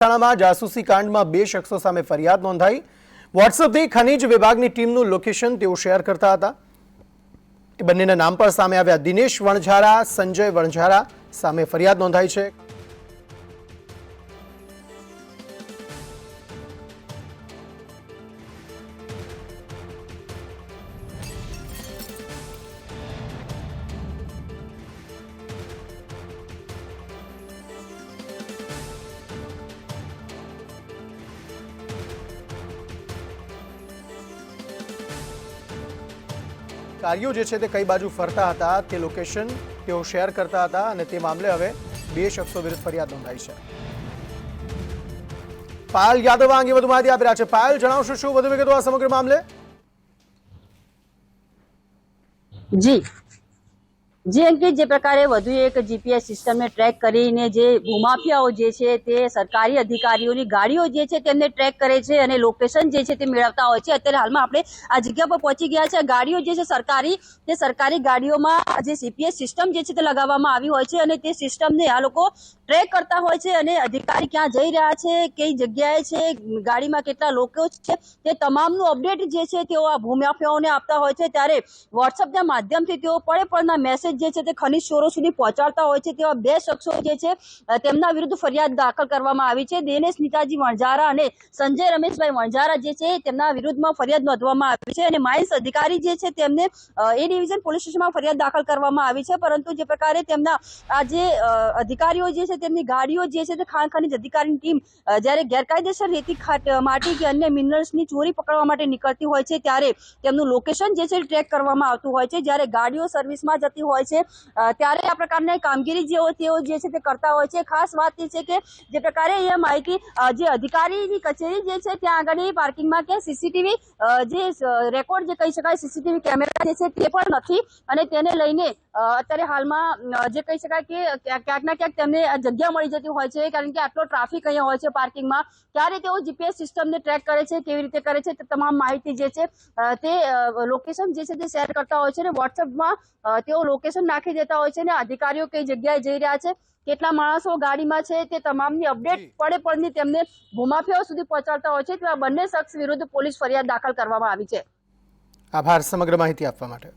મહેસાણામાં જાસૂસી કાંડમાં બે શખ્સો સામે ફરિયાદ નોંધાઈ. વોટ્સઅપથી ખનીજ વિભાગની ટીમનું લોકેશન તેઓ શેર કરતા હતા. એ બંનેના નામ પર સામે આવ્યા. દિનેશ વણઝારા, સંજય વણઝારા સામે ફરિયાદ નોંધાઈ છે. કાર્યો જે છે તે કઈ બાજુ ફરતા હતા તે લોકેશન તેઓ શેર કરતા હતા અને તે મામલે હવે બે શખ્સો વિરુદ્ધ ફરિયાદ નોંધાઈ છે. પાયલ યાદવ અંગે વધુ માહિતી આપી રહ્યા છે. પાયલ, જણાવશો શું? વધુ વિગતો આ સમગ્ર મામલે? જી. જી અંગે જે પ્રકારે વધુ એક જીપીએસ સિસ્ટમને ટ્રેક કરીને જે ભૂમાફિયાઓ જે છે તે સરકારી અધિકારીઓની ગાડીઓ જે છે તેમને ટ્રેક કરે છે અને લોકેશન જે છે તે મેળવતા હોય છે. અત્યારે હાલમાં આપણે આ જગ્યા પર પહોંચી ગયા છે. ગાડીઓ જે છે સરકારી, તે સરકારી ગાડીઓમાં જે સીપીએસ સિસ્ટમ જે છે તે લગાવવામાં આવી હોય છે અને તે સિસ્ટમને આ લોકો ટ્રેક કરતા હોય છે અને અધિકારી ક્યાં જઈ રહ્યા છે, કઈ જગ્યાએ છે, ગાડીમાં કેટલા લોકો છે, તે તમામનું અપડેટ જે છે તેઓ આ ભૂમાફિયાઓને આપતા હોય છે. ત્યારે વોટ્સઅપના માધ્યમથી તેઓ પડે પડના મેસેજ જે છે તે ખનિજ ચોરો સુધી પહોંચાડતા હોય છે તેવા બે શખ્સો જે છે તેમના વિરુદ્ધ ફરિયાદ દાખલ કરવામાં આવી છે. દિનેશ નીતાજી વણઝારા અને સંજય રમેશભાઈ વણઝારા જે છે, તેમના વિરુદ્ધમાં ફરિયાદ નોંધવામાં આવી છે અને માઇન્સ અધિકારી જે છે, તેમને એ ડિવિઝન પોલીસ સ્ટેશનમાં ફરિયાદ દાખલ કરવામાં આવી છે. પરંતુ જે પ્રકારે તેમના, આ જે અધિકારીઓ જે છે, તેમની ગાડીઓ જે છે તે ખાણ ખનિજ અધિકારીની ટીમ જ્યારે ગેરકાયદેસર રેતી માટી કે અન્ય મિનરલ્સની ચોરી પકડવા માટે નીકળતી હોય છે, ત્યારે તેમનું લોકેશન જે છે ટ્રેક કરવામાં આવતું હોય છે. જ્યારે ગાડીઓ સર્વિસમાં જતી હોય છે. ત્યારે આ પ્રકારની કામગીરી જે હોય તેઓ જે છે તે કરતા હોય છે. ખાસ વાત એ છે કે જે પ્રકારે એ માહિતી જે અધિકારીની કચેરી જે છે ત્યાં આગળ પાર્કિંગમાં કે સીસીટીવી જે રેકોર્ડ જે કહી શકાય સીસીટીવી કેમેરા જે છે તે પણ નથી અને તેને લઈને અત્યારે હાલમાં જે કહી શકાય કે ક્યાંક ના ક્યાંક તેમને જગ્યા મળી જતી હોય છે કારણ કે આટલો ટ્રાફિક અહીંયા હોય છે પાર્કિંગમાં. ત્યારે તેઓ જીપીએસ સિસ્ટમને ટ્રેક કરે છે, કેવી રીતે કરે છે તે તમામ માહિતી જે છે તે લોકેશન જે છે તે શેર કરતા હોય છે અને વોટ્સઅપમાં તેઓ તેઓ લોકેશન નાખી દેતા હોય છે અને અધિકારીઓ કઈ જગ્યાએ જઈ રહ્યા છે કેટલા માણસો ગાડીમાં છે તે તમામની અપડેટ પડે પડની તેમને ભૂમાફિયાઓ સુધી પહોંચાડતા હોય છે તેવા બંને શખ્સ વિરુદ્ધ પોલીસ ફરિયાદ દાખલ કરવામાં આવી છે. આભાર સમગ્ર માહિતી આપવા માટે.